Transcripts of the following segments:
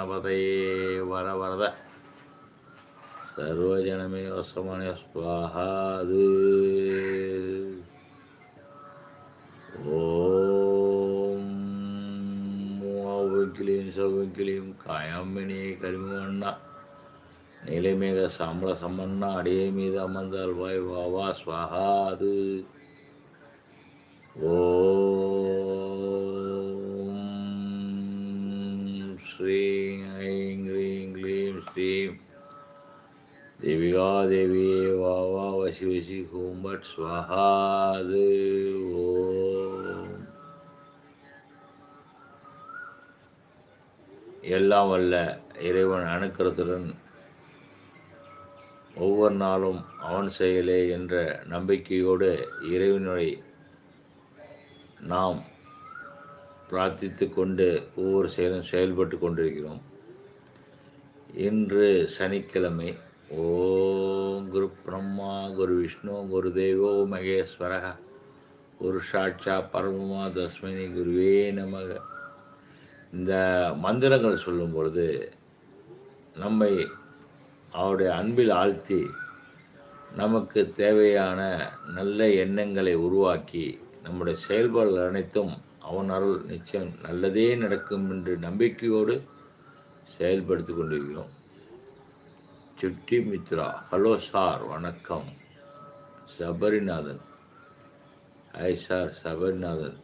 கண் கணபதையே வர வரத. சர்வஜனமே வசமனே ஸ்வாஹாது ஓம் மூவிக்கிளியும் சவுக்கிளியும் காயாமினி கரிமண்ணா நீலைமேக சாம்பள சம்மன்னா அடியை மீது அமர்ந்தால் வாய் வாவா ஸ்வாஹாது தேவிகா வா வா வசி வசி ஹூம் பட் ஸ்வஹாது ஓம் எல்லாம் வல்ல இறைவன் அணுக்கிறதுடன் ஒவ்வொரு நாளும் அவன் செயலே என்ற நம்பிக்கையோடு இறைவனுடைய நாம் பிரார்த்தித்து கொண்டு ஒவ்வொரு செயலும் செயல்பட்டு கொண்டிருக்கிறோம். இன்று சனிக்கிழமை ஓம் குரு பிரம்மா குரு விஷ்ணு குரு தேவோ மகேஸ்வர குரு சாட்சா பரமமா தஸ்மினி குருவே நமக. இந்த மந்திரங்கள் சொல்லும் பொழுது நம்மை அவருடைய அன்பில் ஆழ்த்தி நமக்கு தேவையான நல்ல எண்ணங்களை உருவாக்கி நம்முடைய செயல்பாடுகள் அனைத்தும் அவன் அருள் நிச்சயம் நல்லதே நடக்கும் என்று நம்பிக்கையோடு செயல்படுத்தி கொண்டிருக்கிறோம். சுட்டி மித்ரா ஹலோ சார் வணக்கம். Sabarinathan. Hi sir Sabarinathan.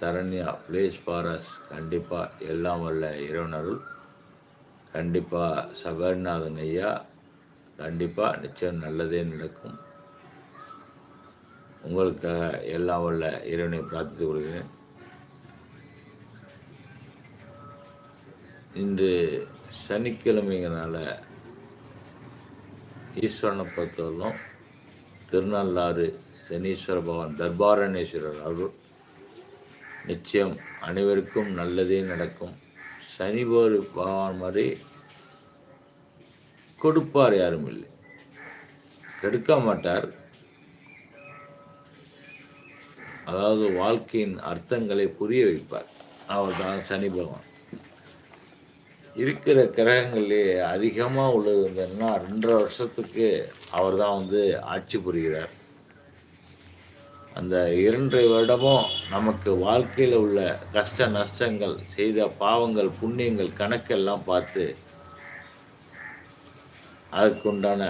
Saranya ப்ளேஸ் பாரஸ் கண்டிப்பாக எல்லாம் வல்ல இறைவனருள். கண்டிப்பாக சபரிநாதன் ஐயா கண்டிப்பாக நிச்சயம் நல்லதே நடக்கும். உங்களுக்காக எல்லாம் வல்ல இறைவனை பிரார்த்தித்துக் கொள்கிறேன். இன்று சனிக்கிழமைங்கனால ஈஸ்வரனை பொறுத்தவரைக்கும் திருநள்ளாறு சனீஸ்வர பகவான் தர்பாரணேஸ்வரர் அருள் நிச்சயம் அனைவருக்கும் நல்லதே நடக்கும். சனி ஒரு பகவான் மாதிரி கொடுப்பார் யாரும் இல்லை. கெடுக்க மாட்டார். அதாவது வாழ்க்கையின் அர்த்தங்களை புரிய வைப்பார். அவர் தான் சனி பகவான். இருக்கிற கிரகங்களே அதிகமாக உள்ளது என்னன்னா ரெண்டரை வருஷத்துக்கு அவர் தான் வந்து ஆட்சி புரிகிறார். அந்த இரண்டரை வருடமும் நமக்கு வாழ்க்கையில் உள்ள கஷ்ட நஷ்டங்கள் செய்த பாவங்கள் புண்ணியங்கள் கணக்கெல்லாம் பார்த்து அதற்குண்டான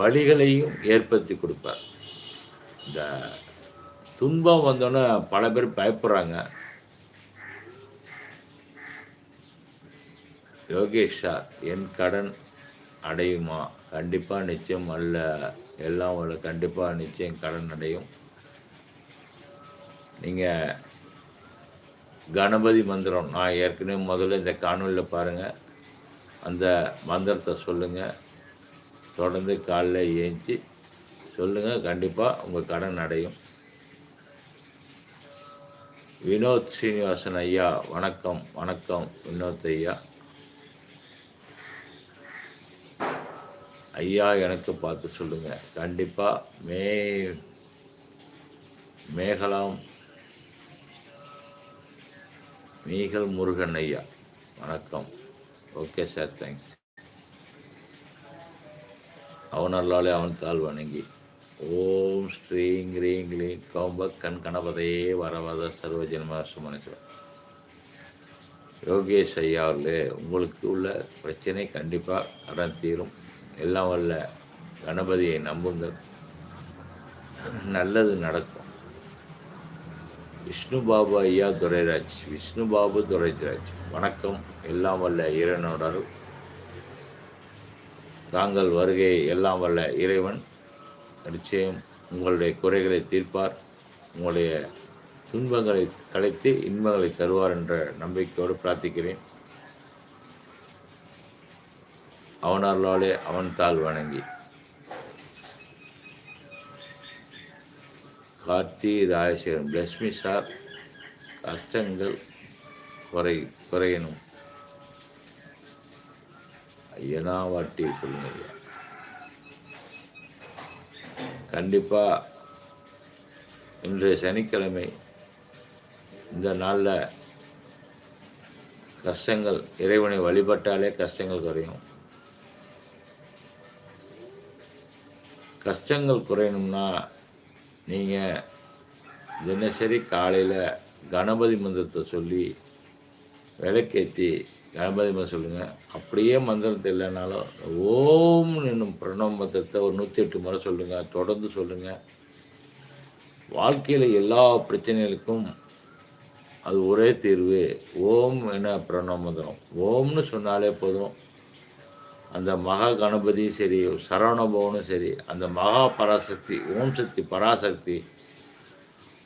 வழிகளையும் ஏற்படுத்தி கொடுப்பார். இந்த துன்பம் வந்தோன்னே பல பேர் பயப்படுறாங்க. யோகேஷ் சார் என் கடன் அடையுமா? கண்டிப்பாக நிச்சயம் அல்ல. எல்லாம் உள்ள கண்டிப்பாக நிச்சயம் கடன் அடையும். நீங்கள் கணபதி மந்திரம் நான் ஏற்கனவே முதல்ல இந்த காணொலியில் பாருங்கள் அந்த மந்திரத்தை சொல்லுங்கள் தொடர்ந்து காலைல ஏஞ்சி சொல்லுங்கள் கண்டிப்பாக உங்கள் கடன் அடையும். வினோத் ஸ்ரீனிவாசன் ஐயா வணக்கம் வணக்கம். வினோத் ஐயா. ஐயா எனக்கு பார்த்து சொல்லுங்கள் கண்டிப்பாக மே மேகலாம் மீகல் முருகன் ஐயா. வணக்கம். ஓகே சார் தேங்க்ஸ் அவனல்லாலே அவன் கால் வணங்கி. ஓம் ஸ்ரீங் கிரீங் கிளீங் கௌம்ப கண் கணபதையே வரவத சர்வஜன்ம சுமனேஸ்வரர் யோகேஷ் ஐயா அவர்களே உங்களுக்கு உள்ள பிரச்சனை கண்டிப்பாக கடன் தீரும். எல்லாம் வல்ல கணபதியை நம்புங்கள். நல்லது நடக்கும். விஷ்ணு பாபு ஐயா துரைராஜ் விஷ்ணு பாபு துரைராஜ். வணக்கம். எல்லாம் வல்ல இறைவனோட தாங்கள் வருகை எல்லாம் வல்ல இறைவன். நிச்சயம் உங்களுடைய குறைகளை தீர்ப்பார். உங்களுடைய துன்பங்களை கலைத்து இன்பங்களை தருவார் என்ற நம்பிக்கையோடு பிரார்த்திக்கிறேன். அவனர்களாலே அவன் தாள் வணங்கி. கார்த்தி ராஜசேகரன் லட்சுமி சார் கஷ்டங்கள் குறை குறையணும். ஐயனா வாட்டி சொல்லுங்க கண்டிப்பாக இன்று சனிக்கிழமை இந்த நாளில் கஷ்டங்கள் இறைவனை வழிபட்டாலே கஷ்டங்கள் குறையும். கஷ்டங்கள் குறையணும்னா நீங்கள் தினசரி காலையில் கணபதி மந்திரத்தை சொல்லி விளக்கேற்றி கணபதி மந்திரம் சொல்லுங்கள் அப்படியே மந்திரத்தை இல்லைனாலும் ஓம் என்னும் பிரணவ மந்திரத்தை ஒரு நூற்றி எட்டு முறை சொல்லுங்கள் தொடர்ந்து சொல்லுங்கள் வாழ்க்கையில் எல்லா பிரச்சனைகளுக்கும் அது ஒரே தீர்வு. ஓம் என பிரணவ மந்திரம்? ஓம்னு சொன்னாலே போதும். அந்த மகா கணபதியும் சரி சரவணபவனும் சரி அந்த மகா பராசக்தி ஓம் சக்தி பராசக்தி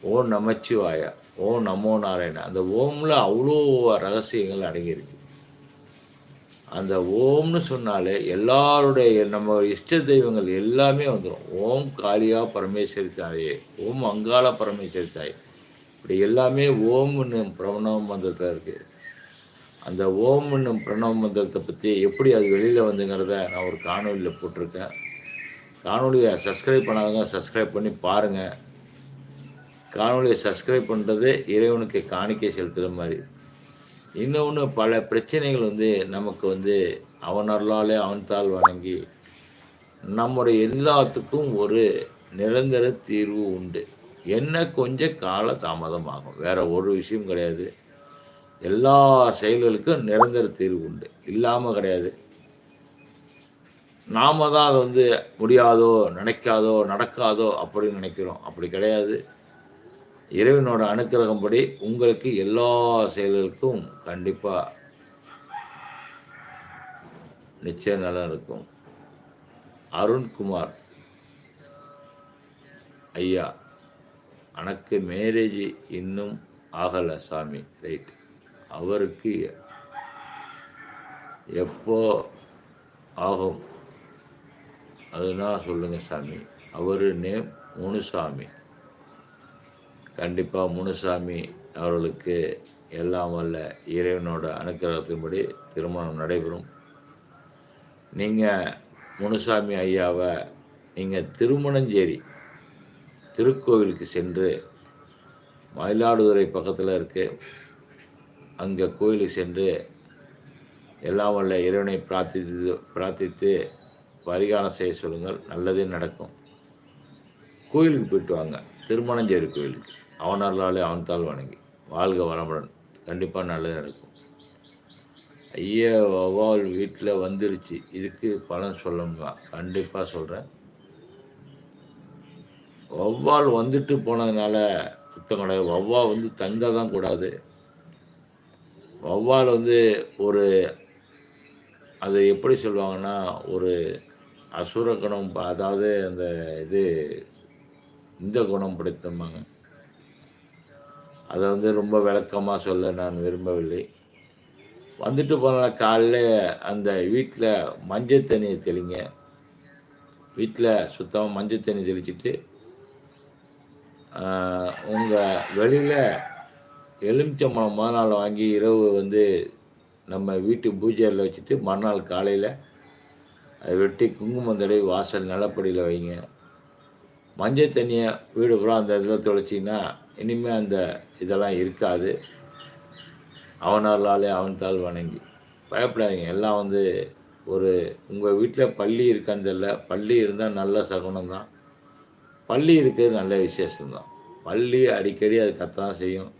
ஓம் நமச்சிவாய ஓம் நமோ நாராயணா அந்த ஓமில் அவ்வளோ ரகசியங்கள் அடங்கியிருக்கு. அந்த ஓம்னு சொன்னாலே எல்லாருடைய நம்ம இஷ்ட தெய்வங்கள் எல்லாமே வந்துடும் ஓம் காளியா பரமேஸ்வரி தாயே ஓம் அங்காள பரமேஸ்வரி தாயே. இப்படி எல்லாமே ஓம்னு பிரணவ மந்திரத்தில் இருக்குது அந்த ஓம் என்னும் பிரணவ மந்திரத்தை பற்றி எப்படி அது வெளியில் வந்துங்கிறத நான் ஒரு காணொலியில் போட்டிருக்கேன். காணொலியை சப்ஸ்கிரைப் பண்ணாதவங்க சப்ஸ்கிரைப் பண்ணி பாருங்கள் காணொலியை சப்ஸ்கிரைப் பண்ணுறது இறைவனுக்கு காணிக்கை செலுத்துகிற மாதிரி. இன்னொன்று பல பிரச்சனைகள் வந்து நமக்கு வந்து அவன் அருளாலே அவன் தாள் வணங்கி நம்முடைய எல்லாத்துக்கும் ஒரு நிரந்தர தீர்வு உண்டு. என்ன கொஞ்சம் கால தாமதமாகும் வேறு ஒரு விஷயம் கிடையாது. எல்லா செயல்களுக்கும் நிரந்தர தீர்வு உண்டு. இல்லாமல் கிடையாது. நாம் தான் அதை வந்து முடியாதோ நினைக்காதோ நடக்காதோ அப்படின்னு நினைக்கிறோம். அப்படி கிடையாது. இறைவனோட அனுக்கிரகம்படி உங்களுக்கு எல்லா செயல்களுக்கும் கண்டிப்பாக நிச்சயம் நல்லா இருக்கும். அருண்குமார் ஐயா எனக்கு மேரேஜ் இன்னும் ஆகலை சாமி. ரைட் அவருக்கு எப்போ ஆகும்? அதுனா சொல்லுங்கள் சாமி. அவர் நேம் முனுசாமி. கண்டிப்பாக முனுசாமி அவர்களுக்கு எல்லாம் வல்ல இறைவனோட அனுக்கிரகத்தின்படி திருமணம் நடைபெறும். நீங்கள் முனுசாமி ஐயாவை நீங்கள் திருமணஞ்சேரி திருக்கோவிலுக்கு சென்று மயிலாடுதுறை பக்கத்தில் இருக்குது அங்கே கோயிலுக்கு சென்று எல்லாம் வல்ல இறைவனை பிரார்த்தித்து பிரார்த்தித்து பரிகாரம் செய்ய சொல்லுங்கள். நல்லதே நடக்கும். கோயிலுக்கு போயிட்டு வாங்க. திருமணஞ்சேரி கோயிலுக்கு. அவனர்களாலே அவன்தால் வணங்கி. வாழ்க வரமுடன் கண்டிப்பாக நல்லது நடக்கும். ஐயா வவால் வீட்டில் வந்துருச்சு. இதுக்கு பலன் சொல்லணுமா? கண்டிப்பாக சொல்கிறேன் வவ்வால் வந்துட்டு போனதுனால புத்தம் கிடையாது. வவ்வா வந்து தங்க தான் கூடாது. வௌவால் வந்து ஒரு அது எப்படி சொல்லுவாங்கன்னா ஒரு அசுர குணம் அதாவது அந்த இது இந்த குணம் படைத்தம்பாங்க. அதை வந்து ரொம்ப விளக்கமாக சொல்ல நான் விரும்பவில்லை. வந்துட்டு போன காலைல அந்த வீட்டில் மஞ்சள் தண்ணியை தெளிங்க. வீட்டில் சுத்தமாக மஞ்சள் தண்ணி தெளிச்சிட்டு உங்கள் வெளியில் எலுமிச்சம்பழம் நாள் வாங்கி இரவு வந்து நம்ம வீட்டு பூஜையில் வச்சுட்டு மறுநாள் காலையில் அதை வெட்டி குங்குமம் தடவி வாசல் நிலப்படியில் வைங்க. மஞ்சள் தண்ணியை வீடு பூரா அந்த இதில் தொலைச்சிங்கன்னா இனிமேல் அந்த இதெல்லாம் இருக்காது. அவனாலே அவன் தாள் வணங்கி. பயப்படாதீங்க. எல்லாம் வந்து ஒரு உங்கள் வீட்டில் பள்ளி இருக்கான்னு தெரியல. பள்ளி இருந்தால் நல்ல சகுனம் தான். பள்ளி இருக்கிறது நல்ல விசேஷம்தான். பள்ளி அடிக்கடி அது கத்தான் செய்யும்.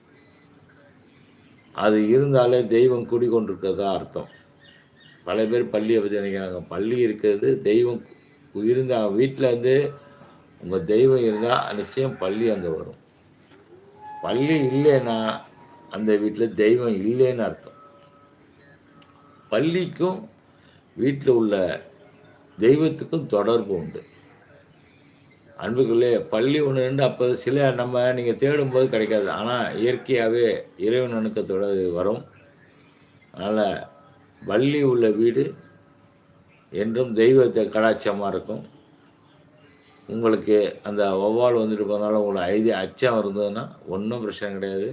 அது இருந்தாலே தெய்வம் குடிக்கொண்டிருக்கிறதா அர்த்தம். பல பேர் பள்ளியை பற்றி நினைக்கிறாங்க. பள்ளி இருக்கிறது தெய்வம் இருந்தால் வீட்டில் வந்து உங்கள் தெய்வம் இருந்தால் நிச்சயம் பள்ளி அங்கே வரும். பள்ளி இல்லைன்னா அந்த வீட்டில் தெய்வம் இல்லைன்னு அர்த்தம். பள்ளிக்கும் வீட்டில் உள்ள தெய்வத்துக்கும் தொடர்பு உண்டு. அன்புக்குள்ளே பள்ளி ஒன்று ரெண்டு அப்போ சில நம்ம நீங்கள் தேடும்போது கிடைக்காது. ஆனால் இயற்கையாகவே இறைவன் அணுக்கத்தோட வரும். அதனால் வள்ளி உள்ள வீடு என்றும் தெய்வத்தை கடாட்சமாக இருக்கும். உங்களுக்கு அந்த ஒவ்வால் வந்துட்டு போனாலும் உங்களுக்கு ஐதி அச்சம் இருந்ததுன்னா ஒன்றும் பிரச்சனை கிடையாது.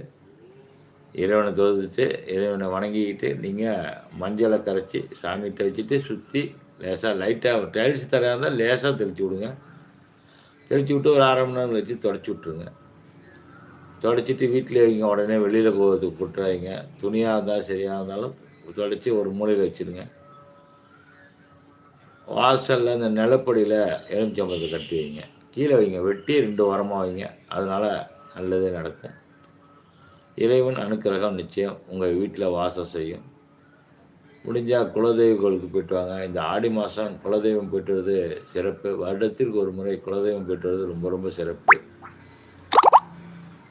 இறைவனை தொழுதுட்டு இறைவனை வணங்கிக்கிட்டு நீங்கள் மஞ்சளை கரைச்சி சாமிகிட்ட வச்சுட்டு சுற்றி லேசாக லைட்டாக டைல்ஸ் தரையாக இருந்தால் லேசாக தெளித்து விடுங்க. தெளித்து விட்டு ஒரு அரை மணி நேரம் வச்சு தொடச்சி விட்ருங்க தொடச்சிட்டு வீட்டில் வைங்க. உடனே வெளியில் போகிறதுக்கு விட்டுறாதீங்க துணியாக இருந்தாலும் சரியாக இருந்தாலும் தொடச்சி ஒரு மூலையில் வச்சுருங்க. வாசலில் இந்த நிலப்படியில் எலுமிச்சம்பழத்தை கட்டி வைங்க. கீழே வைங்க. வெட்டி ரெண்டு வாரமாக வைங்க. அதனால் நல்லதே நடக்கும். இறைவன் அனுக்கிரகம் நிச்சயம் உங்கள் வீட்டில் வாசம் செய்யும். முடிஞ்சால் குலதெய்வ கோயிலுக்கு போயிட்டு வாங்க. இந்த ஆடி மாதம் குலதெய்வம் போயிட்டு வருது சிறப்பு. வருடத்திற்கு ஒரு முறை குலதெய்வம் போயிட்டு வருது ரொம்ப ரொம்ப சிறப்பு.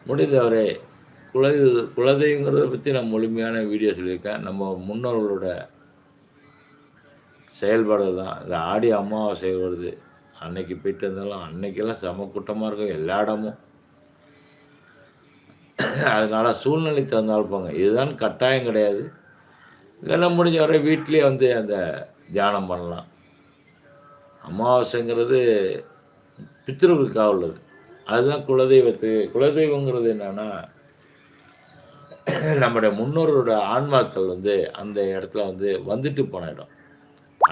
முடிந்தவரை குல குலதெய்வங்கிறத பற்றி நான் முழுமையான வீடியோ சொல்லியிருக்கேன். நம்ம முன்னோர்களோட செயல்பாடு தான். இந்த ஆடி அமாவாசை வருது. அன்னைக்கு போயிட்டு இருந்தாலும் அன்னைக்கெல்லாம் செம கூட்டமாக இருக்கும் எல்லா இடமும். அதனால் சூழ்நிலை தந்தால் போங்க. இதுதான் கட்டாயம் கிடையாது. இல்லைன்னா முடிஞ்ச வரை வீட்லேயே வந்து அந்த தியானம் பண்ணலாம். அமாவாசைங்கிறது பித்ருவுக்காக உள்ளது. அதுதான் குலதெய்வத்து. குலதெய்வங்கிறது என்னன்னா நம்முடைய முன்னோரோட ஆன்மாக்கள் வந்து அந்த இடத்துல வந்து வந்துட்டு போன இடம்.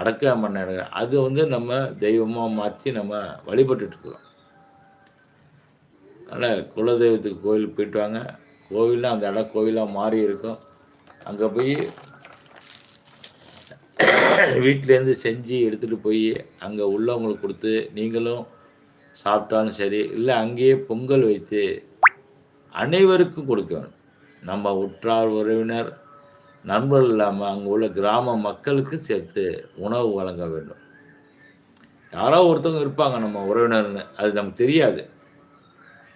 அடக்க பண்ண இடம். அது வந்து நம்ம தெய்வமாக மாற்றி நம்ம வழிபட்டுருக்குறோம் அதனால் குலதெய்வத்துக்கு கோயிலுக்கு போயிட்டு வாங்க. கோவிலில் அந்த இடம் கோவிலாக மாறி இருக்கும். அங்கே போய் வீட்டிலேருந்து செஞ்சு எடுத்துகிட்டு போய் அங்கே உள்ளவங்களுக்கு கொடுத்து நீங்களும் சாப்பிட்டாலும் சரி இல்லை அங்கேயே பொங்கல் வைத்து அனைவருக்கும் கொடுக்க வேணும் நம்ம உற்றார் உறவினர் நண்பர்கள் இல்லாமல் அங்கே உள்ள கிராம மக்களுக்கு சேர்த்து உணவு வழங்க வேண்டும். யாரோ ஒருத்தவங்க இருப்பாங்க நம்ம உறவினர்னு அது நமக்கு தெரியாது.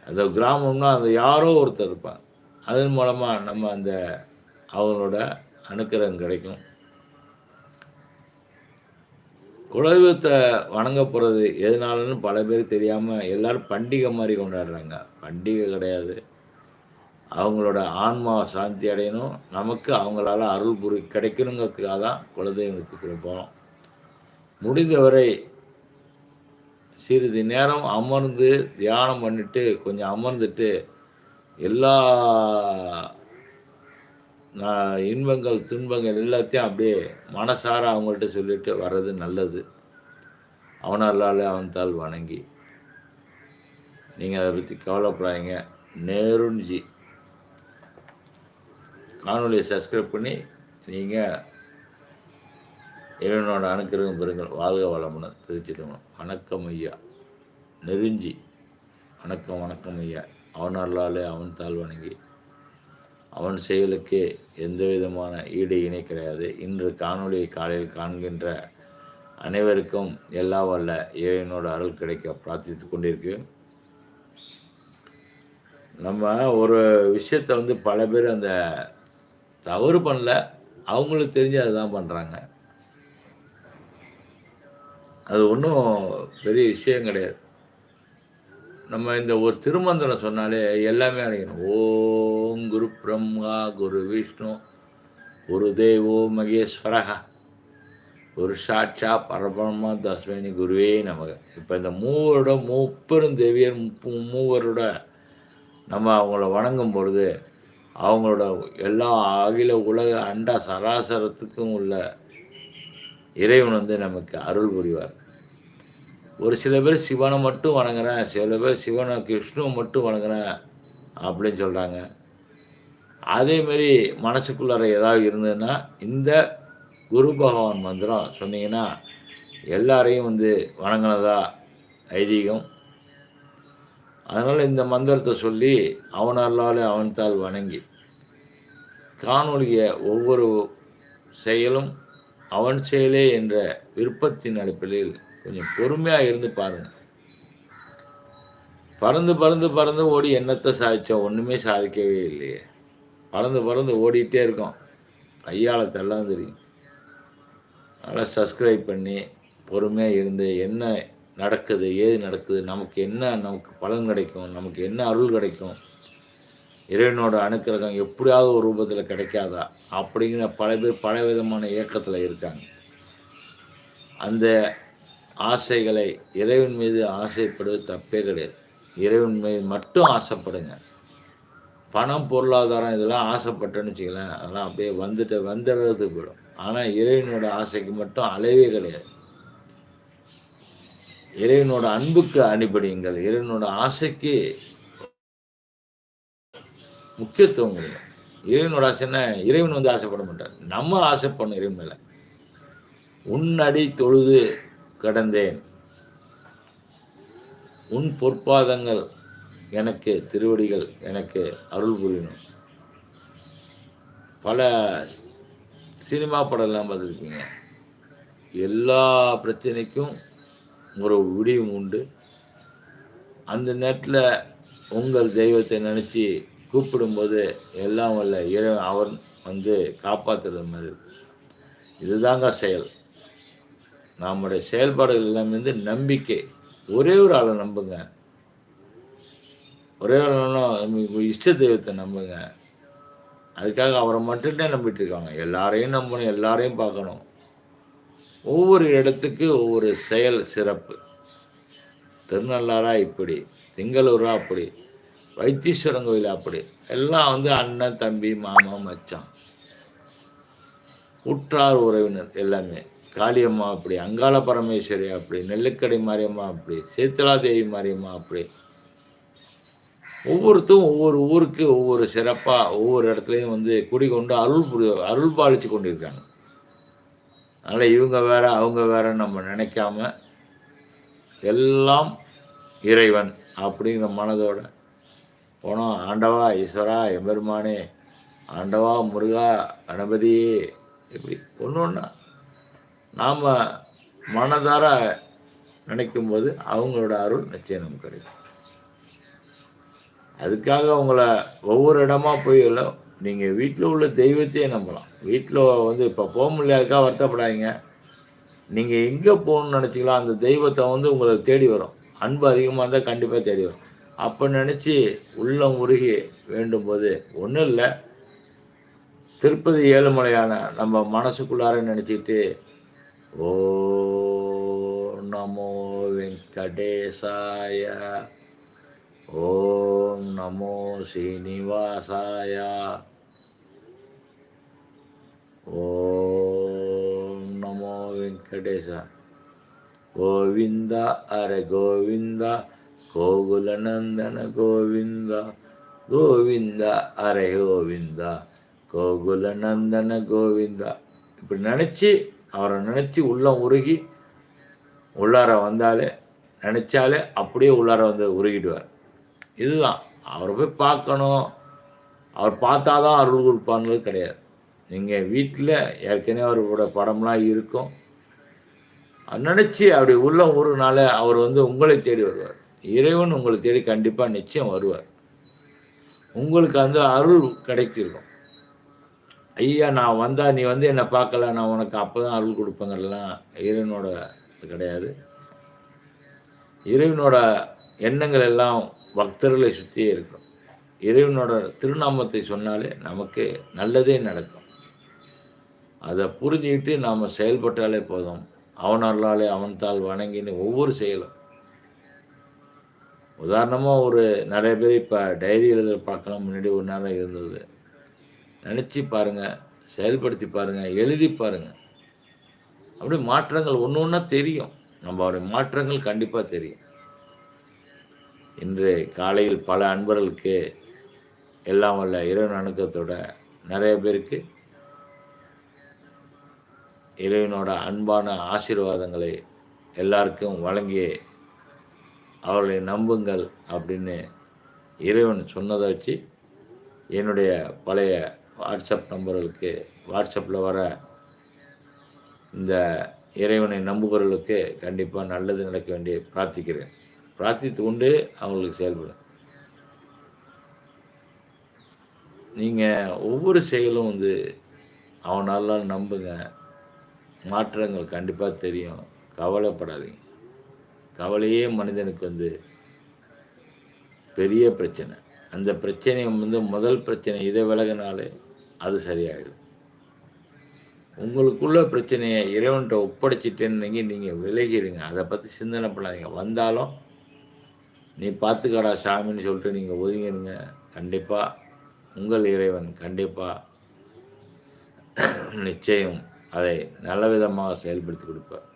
அந்த கிராமம்னா அந்த யாரோ ஒருத்தர் இருப்பாங்க. அதன் மூலமாக நம்ம அந்த அவங்களோட அனுக்கிரகம் கிடைக்கும். குலதெய்வத்தை வணங்க போகிறது எதனாலன்னு பல பேர் தெரியாமல் எல்லோரும் பண்டிகை மாதிரி கொண்டாடுறாங்க. பண்டிகை கிடையாது. அவங்களோட ஆன்மா சாந்தி அடையணும். நமக்கு அவங்களால அருள் புரி கிடைக்கணுங்கிறதுக்காக தான் குலதெய்வத்துக்கு போகிறோம் முடிந்தவரை சிறிது நேரம் அமர்ந்து தியானம் பண்ணிட்டு கொஞ்சம் அமர்ந்துட்டு எல்லா இன்பங்கள் துன்பங்கள் எல்லாத்தையும் அப்படியே மனசார அவங்கள்ட்ட சொல்லிட்டு வர்றது நல்லது. அவனாலே அவன்தால் வணங்கி. நீங்கள் அதை பற்றி கவலைப்படாதீங்க. நேருஞ்சி காணொலியை சப்ஸ்கிரைப் பண்ணி நீங்கள் இறைவனோட அனுக்கிரகம் பெறுங்கள். வாழ்க வளமுடன். திருச்சிட்டோம் வணக்கம் ஐயா. நெருஞ்சி. வணக்கம் வணக்கம் ஐயா. அவனாலே அவன் தாழ் வணங்கி. அவன் செயலுக்கு எந்த விதமான ஈடு இணை கிடையாது. இன்று காணொலியை காலையில் காண்கின்ற அனைவருக்கும் எல்லா வல்ல இறைவனோட அருள் கிடைக்க பிரார்த்தித்து கொண்டிருக்கு நம்ம ஒரு விஷயத்தை வந்து பல பேர் அந்த தவறு பண்ணல. அவங்களுக்கு தெரிஞ்சு அதுதான் பண்ணுறாங்க அது ஒன்றும் பெரிய விஷயம் கிடையாது. நம்ம இந்த ஒரு திருமந்திரம் சொன்னாலே எல்லாமே அடையணும் ஓ ஓம் குரு பிரம்மா குரு விஷ்ணு குரு தேவோ மகேஸ்வரகா குரு சாட்சா பரபிரம்மா தஸ்மினி குருவே நமக்கு இப்போ இந்த மூவரோட முப்பெரும் தேவியர் முப்பு மூவரோட நம்ம அவங்கள வணங்கும் பொழுது அவங்களோட எல்லா அகில உலக அண்டா சராசரத்துக்கும் உள்ள இறைவன் வந்து நமக்கு அருள் புரிவார். ஒரு சில பேர் சிவனை மட்டும் வணங்குறேன் சில பேர் சிவனை கிருஷ்ணுவை மட்டும் வணங்குறேன் அப்படின்னு சொல்கிறாங்க அதேமாரி மனசுக்குள்ளார ஏதாவது இருந்ததுன்னா இந்த குரு பகவான் மந்திரம் சொன்னீங்கன்னா எல்லாரையும் வந்து வணங்கினதா ஐதீகம். அதனால் இந்த மந்திரத்தை சொல்லி அவனல்லாலே அவன்தால் வணங்கி காணொலிய ஒவ்வொரு செயலும் அவன் செயலே என்ற விருப்பத்தின் அடிப்படையில் கொஞ்சம் பொறுமையாக இருந்து பாருங்கள் பறந்து பறந்து பறந்து ஓடி என்னத்தை சாதித்தோம் ஒன்றுமே சாதிக்கவே இல்லையே. பறந்து பறந்து ஓடிட்டே இருக்கோம். கையால் தெல்லாம் தெரியும். அதனால் சப்ஸ்கிரைப் பண்ணி பொறுமையாக இருந்து என்ன நடக்குது ஏது நடக்குது நமக்கு என்ன நமக்கு பலன் கிடைக்கும் நமக்கு என்ன அருள் கிடைக்கும் இறைவனோட அணுக்கிரகம் எப்படியாவது ஒரு ரூபத்தில் கிடைக்காதா அப்படிங்கிற பல பேர் பல விதமான இயக்கத்தில் இருக்காங்க. அந்த ஆசைகளை இறைவன் மீது ஆசைப்படுவது தப்பே கிடையாது. இறைவன் மீது மட்டும் ஆசைப்படுங்க. பணம் பொருளாதாரம் இதெல்லாம் ஆசைப்பட்டேன்னு வச்சுக்கலாம் அதெல்லாம் அப்படியே வந்துட்டு வந்துடுறது போயிடும். ஆனால் இறைவனோட ஆசைக்கு மட்டும் அளவே கிடையாது. இறைவனோட அன்புக்கு அடிபடியுங்கள் இறைவனோட ஆசைக்கு முக்கியத்துவம் கொடுங்க இறைவனோட ஆசைன்னா இறைவன் வந்து ஆசைப்பட மாட்டார். நம்ம ஆசைப்படணும் இறைவன் மேலே. உன்னடி தொழுது கடந்தேன். உன் பொற்பாதங்கள் எனக்கு திருவடிகள் எனக்கு அருள் புரியணும். பல சினிமா படம்லாம் பார்த்துருப்பீங்க எல்லா பிரச்சனைக்கும் ஒரு விடியும் உண்டு. அந்த நேரத்தில் உங்கள் தெய்வத்தை நினச்சி கூப்பிடும்போது எல்லாம் வல்ல இறைவன் அவன் வந்து காப்பாற்றுறது மாதிரி. இதுதாங்க செயல். நம்முடைய செயல்பாடுகள் எல்லாமே வந்து நம்பிக்கை. ஒரே ஒரு ஆளை நம்புங்க. ஒரே ஒரு இஷ்ட தெய்வத்தை நம்புங்க. அதுக்காக அவரை மட்டும்தான் நம்பிட்டு இருக்காங்க. எல்லாரையும் நம்பணும் எல்லாரையும் பார்க்கணும். ஒவ்வொரு இடத்துக்கு ஒவ்வொரு செயல் சிறப்பு. திருநள்ளாரா இப்படி திங்களூரா அப்படி வைத்தீஸ்வரன் கோயில் அப்படி. எல்லாம் வந்து அண்ணன் தம்பி மாமா மச்சான். உற்றார் உறவினர் எல்லாமே. காளியம்மா அப்படி அங்காள பரமேஸ்வரி அப்படி நெல்லுக்கடை மாரியம்மா அப்படி சேத்தலா தேவி மாரியம்மா அப்படி. ஒவ்வொருத்தரும் ஒவ்வொரு ஊருக்கு ஒவ்வொரு சிறப்பாக ஒவ்வொரு இடத்துலையும் வந்து குடிகொண்டு அருள் புரி அருள் பாலித்து கொண்டிருக்காங்க. அதனால் இவங்க வேற அவங்க வேற நம்ம நினைக்காம எல்லாம் இறைவன் அப்படிங்கிற மனதோட போனோம். ஆண்டவா ஈஸ்வரா எம்பெருமானே ஆண்டவா முருகா கணபதியே இப்படி ஒன்று ஒன்றா நாம் மனதார நினைக்கும்போது அவங்களோட அருள் நிச்சயம் நமக்கு கிடைக்கும். அதுக்காக அவங்கள ஒவ்வொரு இடமா போய் இல்லை நீங்கள் வீட்டில் உள்ள தெய்வத்தையே நம்பலாம். வீட்டில் வந்து இப்போ போக முடியாதுக்காக வருத்தப்படாதீங்க. நீங்கள் எங்கே போகணும்னு நினச்சிக்கலாம் அந்த தெய்வத்தை வந்து உங்களை தேடி வரும். அன்பு அதிகமாக இருந்தால் கண்டிப்பாக தேடி வரும். அப்போ நினச்சி உள்ளம் உருகி வேண்டும் போது ஒன்றும் இல்லை. திருப்பதி ஏழுமலையான நம்ம மனசுக்குள்ளார நினச்சிக்கிட்டு ஓ நமோ வெங்கடேசாய ஓம் நமோ சீனிவாசாய ஓம் நமோ வெங்கடேச கோவிந்தா அரே கோவிந்தா கோகுலநந்தன கோவிந்தா கோவிந்தா அரே கோவிந்தா கோகுலநந்தன கோவிந்தா இப்படி நினச்சி அவரை நினச்சி உள்ளம் உருகி உள்ளார வந்தாலே நினச்சாலே அப்படியே உள்ளார வந்து உருகிடுவார். இதுதான். அவரை போய் பார்க்கணும். அவர் பார்த்தா தான் அருள் கொடுப்பான்றது கிடையாது. நீங்கள் வீட்டில் ஏற்கனவே அவரோட படம்லாம் இருக்கும். நினச்சி அப்படி உள்ள உருனால அவர் வந்து உங்களை தேடி வருவார். இறைவன் உங்களை தேடி கண்டிப்பாக நிச்சயம் வருவார். உங்களுக்கு அந்த அருள் கிடைக்கிறோம் ஐயா நான் வந்தால் நீ வந்து என்னை பார்க்கல நான் உனக்கு அப்போ தான் அருள் கொடுப்பேங்கிறதுலாம் இறைவனோட இது கிடையாது. இறைவனோட எண்ணங்கள் எல்லாம் பக்தர்களை சுற்றியே இருக்கும். இறைவனோட திருநாமத்தை சொன்னாலே நமக்கு நல்லதே நடக்கும். அதை புரிஞ்சுக்கிட்டு நாம் செயல்பட்டாலே போதும். அவனாலே அவன்தால் அவன் தாள் வணங்கின்னு ஒவ்வொரு செயலும். உதாரணமாக ஒரு நிறைய பேர் இப்போ டைரி எழுத பார்க்கலாம். முன்னாடி ஒரு நேரம் இருந்தது. நினச்சி பாருங்கள் செயல்படுத்தி பாருங்கள் எழுதி பாருங்கள் அப்படி மாற்றங்கள் ஒன்று ஒன்றா தெரியும். நம்மளுடைய மாற்றங்கள் கண்டிப்பாக தெரியும். இன்று காலையில் பல அன்பர்களுக்கு எல்லாம் வல்ல இறைவன் அணுக்கத்தோட நிறைய பேருக்கு இறைவனோட அன்பான ஆசீர்வாதங்களை எல்லாருக்கும் வழங்கி அவர்களை நம்புங்கள் அப்படின்னு இறைவன் சொன்னதை வச்சு என்னுடைய பழைய வாட்ஸ்அப் நம்பர்களுக்கு வாட்ஸ்அப்பில் வர இந்த இறைவனை நம்புகிறவர்களுக்கு கண்டிப்பாக நல்லது நடக்க வேண்டிய பிரார்த்திக்கிறேன். பிரார்த்தித்து கொண்டு அவங்களுக்கு செயல்படும் நீங்கள் ஒவ்வொரு செயலும் வந்து அவனால் நம்புங்க. மாற்றங்கள் கண்டிப்பாக தெரியும். கவலைப்படாதீங்க. கவலையே மனிதனுக்கு வந்து பெரிய பிரச்சனை. அந்த பிரச்சனையை வந்து முதல் பிரச்சனை இதை விலகினாலே அது சரியாயிடும். உங்களுக்குள்ள பிரச்சனையை இறைவன்கிட்ட ஒப்படைச்சிட்டேன்னு நீங்கள் விலகிடுங்க அதை பற்றி சிந்தனை பண்ணாதீங்க. வந்தாலும் நீ பார்த்துக்கடா சாமின்னு சொல்லிட்டு நீங்கள் ஒதுங்கிடுங்க கண்டிப்பாக உங்கள் இறைவன் கண்டிப்பாக நிச்சயம் அதை நல்ல விதமாக செயல்படுத்தி கொடுப்பார்.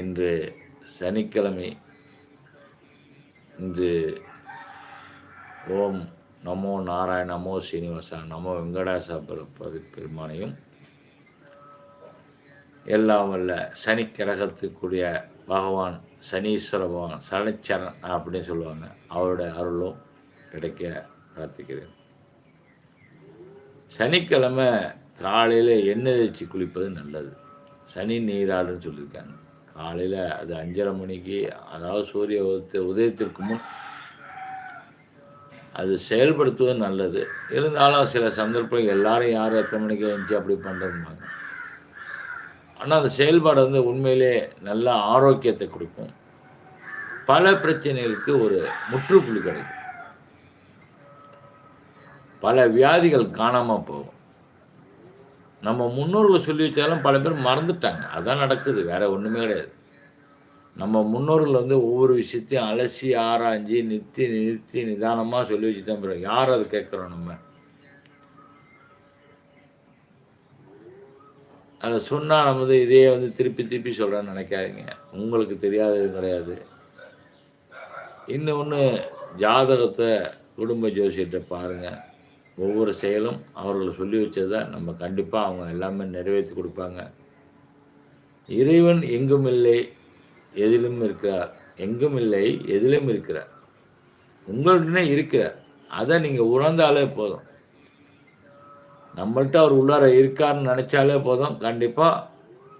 இன்று சனிக்கிழமை இன்று ஓம் நமோ நாராயண நமோ சீனிவாசா நமோ வெங்கடாசா பதி பெருமானையும் எல்லாம் வல்ல சனி கிரகத்துக்குரிய பகவான் சனீஸ்வர பகவான் சனிச்சரன் அப்படின்னு சொல்லுவாங்க. அவருடைய அருளும் கிடைக்க பிரார்த்திக்கிறேன். சனிக்கிழமை காலையில் எண்ணெய் தேய்ச்சி குளிப்பது நல்லது. சனி நீராடுன்னு சொல்லியிருக்காங்க. காலையில் அது அஞ்சரை மணிக்கு அதாவது சூரிய உதயத்திற்கு முன் அது செயல்படுத்துவது நல்லது. இருந்தாலும் சில சந்தர்ப்பம் எல்லாரும் யார் எத்தனை மணிக்கு எழுந்துச்சு அப்படி பண்ணுறாங்க ஆனால் அந்த செயல்பாடு வந்து உண்மையிலே நல்ல ஆரோக்கியத்தை கொடுக்கும். பல பிரச்சனைகளுக்கு ஒரு முற்றுப்புள்ளி கிடைக்கும். பல வியாதிகள் காணாமல் போகும். நம்ம முன்னோர்கள் சொல்லி வச்சாலும் பல பேர் மறந்துட்டாங்க. அதான் நடக்குது வேற ஒன்றுமே கிடையாது. நம்ம முன்னோர்கள் வந்து ஒவ்வொரு விஷயத்தையும் அலசி ஆராய்ஞ்சி நிறுத்தி நிறுத்தி நிதானமாக சொல்லி வச்சு தான் போகிறோம் யார் அதை கேட்குறோம் நம்ம? அதை சொன்னால் நம்ம வந்து இதே வந்து திருப்பி திருப்பி சொல்கிறேன்னு நினைக்காதீங்க. உங்களுக்கு தெரியாதது கிடையாது. இன்னொன்று ஜாதகத்தை குடும்ப ஜோசியத்தை பாருங்கள் ஒவ்வொரு செயலும் அவர்கள் சொல்லி வச்சதை நம்ம கண்டிப்பாக அவங்க எல்லாமே நிறைவேற்றி கொடுப்பாங்க. இறைவன் எங்கும் இல்லை எதிலும் இருக்கிறார். எங்கும் இல்லை எதிலும் இருக்கிறார். உங்கள்கிட்ட இருக்கிறார். அதை நீங்கள் உணர்ந்தாலே போதும். நம்மள்கிட்ட அவர் உள்ளார இருக்காருன்னு நினச்சாலே போதும். கண்டிப்பாக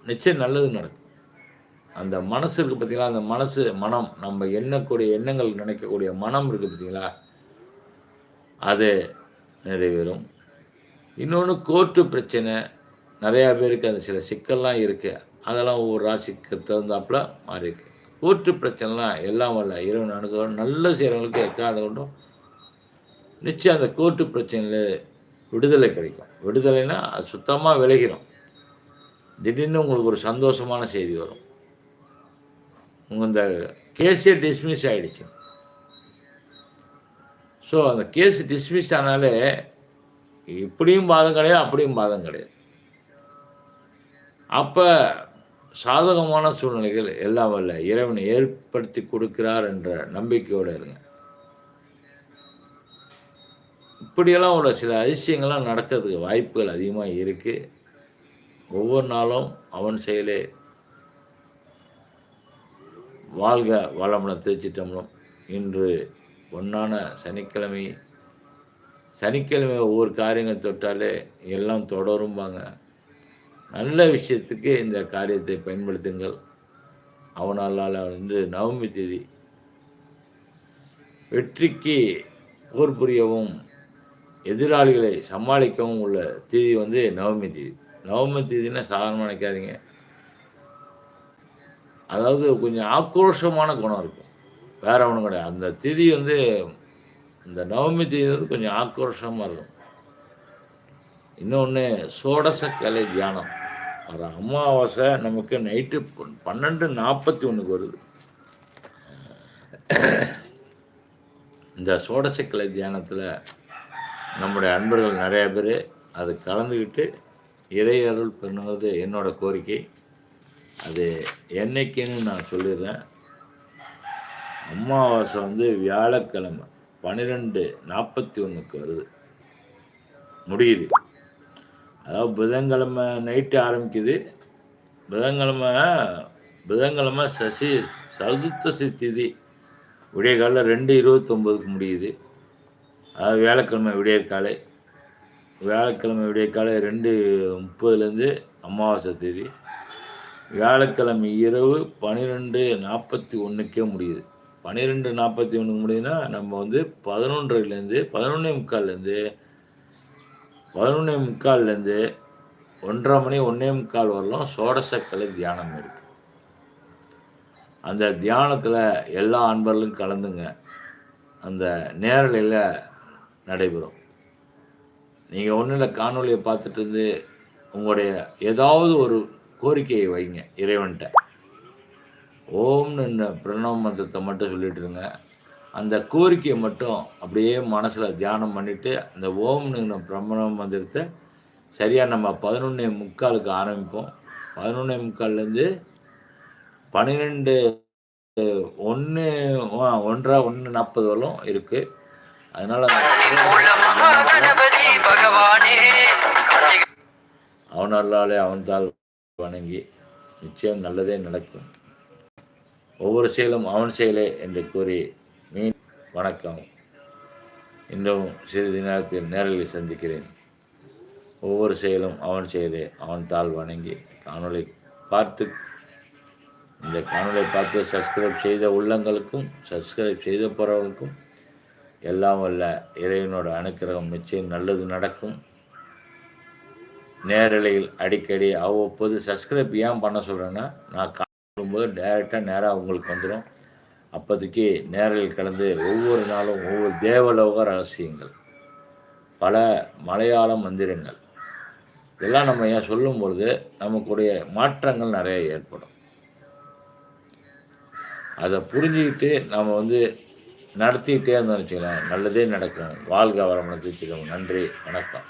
நிச்சயம் நல்லது நடக்கும். அந்த மனசு இருக்குது பார்த்தீங்களா அந்த மனசு மனம் நம்ம எண்ணக்கூடிய எண்ணங்கள் நினைக்கக்கூடிய மனம் இருக்குது பார்த்தீங்களா அது நிறைவேறும். இன்னொன்று கோர்ட்டு பிரச்சனை. நிறையா பேருக்கு அந்த சில சிக்கல்லாம் இருக்குது அதெல்லாம் ஒவ்வொரு ராசிக்கு தகுந்தாப்புல மாறி இருக்கு. கோர்ட்டு பிரச்சனைலாம் எல்லாம் வரல. இரவு அனுகிறம் நல்ல செய்கிறவங்களுக்கு எக்காத கொண்டும் நிச்சயம் அந்த கோர்ட்டு பிரச்சனையில் விடுதலை கிடைக்கும். விடுதலைனா அது சுத்தமாக விலகிடும் திடீர்னு உங்களுக்கு ஒரு சந்தோஷமான செய்தி வரும். உங்கள் இந்த கேஸே டிஸ்மிஸ் ஆகிடுச்சு ஸோ அந்த கேஸ் டிஸ்மிஸ் ஆனாலே இப்படியும் பாதம் கிடையாது அப்படியும் பாதம் கிடையாது. அப்போ சாதகமான சூழ்நிலைகள் எல்லாம் வல்ல இறைவனை ஏற்படுத்தி கொடுக்கிறார் என்ற நம்பிக்கையோடு இருங்க. இப்படியெல்லாம் உள்ள சில அதிசயங்கள்லாம் நடக்கிறதுக்கு வாய்ப்புகள் அதிகமாக இருக்குது ஒவ்வொரு நாளும் அவன் செயலே வாழ்க வளமுன திருச்சிட்டம்பலம் இன்று ஒன்றான சனிக்கிழமை. சனிக்கிழமை ஒவ்வொரு காரியங்கள் தொட்டாலே எல்லாம் தொடரும்பாங்க. நல்ல விஷயத்துக்கு இந்த காரியத்தை பயன்படுத்துங்கள். அவனால் வந்து நவமி தேதி வெற்றிக்கு போர் புரியவும் எதிராளிகளை சமாளிக்கவும் உள்ள தேதி வந்து நவமி தேதி. நவமி தேதினா சாதாரணமாக நினைக்காதீங்க. அதாவது கொஞ்சம் ஆக்ரோஷமான குணம் இருக்கும். வேற ஒன்றும் கிடையாது. அந்த திதி வந்து இந்த நவமி திதி வந்து கொஞ்சம் ஆக்ரோஷமாக இருக்கும். இன்னொன்று சோடச கலை தியானம். வர அமாவாசை நமக்கு நைட்டு பன்னெண்டு நாற்பத்தி ஒன்றுக்கு வருது. இந்த சோடசக்கலை தியானத்தில் நம்முடைய அன்பர்கள் நிறைய பேர் அது கலந்துக்கிட்டு இறையருள் பண்ணுவது என்னோட கோரிக்கை. அது என்னைக்குன்னு நான் சொல்லிடுறேன். அமாவாசை வந்து வியாழக்கிழமை பன்னிரெண்டு நாற்பத்தி ஒன்றுக்கு வருது. முடியுது. அதாவது புதன்கிழமை நைட்டு ஆரம்பிக்குது. புதன்கிழமை புதன்கிழமை சசி சதுர்த்தசி திதி. விடிய காலில் ரெண்டு இருபத்தொம்போதுக்கு முடியுது. அதாவது வியாழக்கிழமை விடியற்காலை வியாழக்கிழமை விடியற்காலை ரெண்டு முப்பதுலேருந்து அமாவாசை தேதி. வியாழக்கிழமை இரவு பன்னிரெண்டு நாற்பத்தி ஒன்றுக்கே முடியுது. பன்னிரெண்டு நாற்பத்தி ஒன்றுக்கு முடியுதுன்னா நம்ம வந்து பதினொன்றுலேருந்து பதினொன்றே முக்கால்லேருந்து பதினொன்றே முக்கால்லேருந்து ஒன்றரை மணி ஒன்றே முக்கால் வரலாம் சோடசக்கலை தியானம் இருக்குது அந்த தியானத்தில் எல்லா அன்பர்களும் கலந்துங்க. அந்த நேரலையில் நடைபெறும். நீங்கள் ஒன்றும் இல்லை காணொலியை பார்த்துட்டு இருந்து உங்களுடைய ஏதாவது ஒரு கோரிக்கையை வைங்க இறைவன்கிட்ட. ஓம்னு பிரணவ மந்திரத்தை மட்டும் சொல்லிட்டு இருங்க அந்த கோரிக்கையை மட்டும் அப்படியே மனசில் தியானம் பண்ணிவிட்டு அந்த ஓம்னு பிரணவ மந்திரத்தை சரியாக நம்ம பதினொன்னே முக்காலுக்கு ஆரம்பிப்போம். பதினொன்னே முக்கால்லேருந்து பன்னிரெண்டு ஒன்று ஒன்றரை ஒன்று நாற்பது வரலும் இருக்குது அதனால் அவனாலே அவன் தாள் வணங்கி நிச்சயம் நல்லதே நடக்கும். ஒவ்வொரு செயலும் அவன் செயலே என்று கூறி மீன் வணக்கம். இன்னும் சிறிது நேரத்தில் நேரில் சந்திக்கிறேன். ஒவ்வொரு செயலும் அவன் செயலே அவன் தாள் வணங்கி காணொளி பார்த்து இந்த காணொலியை பார்த்து சப்ஸ்கிரைப் செய்த உள்ளங்களுக்கும் சப்ஸ்கிரைப் செய்த போகிறவங்களுக்கும் எல்லாம் வல்ல இறைவனோட அனுக்கிரகம் நிச்சயம் நல்லது நடக்கும். நேரலையில் அடிக்கடி அவ்வப்போது சப்ஸ்கிரைப் ஏன் பண்ண சொல்கிறேன்னா நான் காணும்போது டைரெக்டாக நேராக உங்களுக்கு வந்துடும் அப்போதைக்கு நேரலில் கலந்து ஒவ்வொரு நாளும் ஒவ்வொரு தேவலோக ரகசியங்கள் பல மலையாள மந்திரங்கள். இதெல்லாம் நம்ம ஏன் சொல்லும்பொழுது நமக்குடைய மாற்றங்கள் நிறைய ஏற்படும். அதை புரிஞ்சுக்கிட்டு நம்ம வந்து நடத்திக்கிட்டே இருந்தோம்னு வச்சுக்கலாம் நல்லதே நடக்கும். வாழ்க வளமுடன் வச்சுக்கோங்க நன்றி வணக்கம்.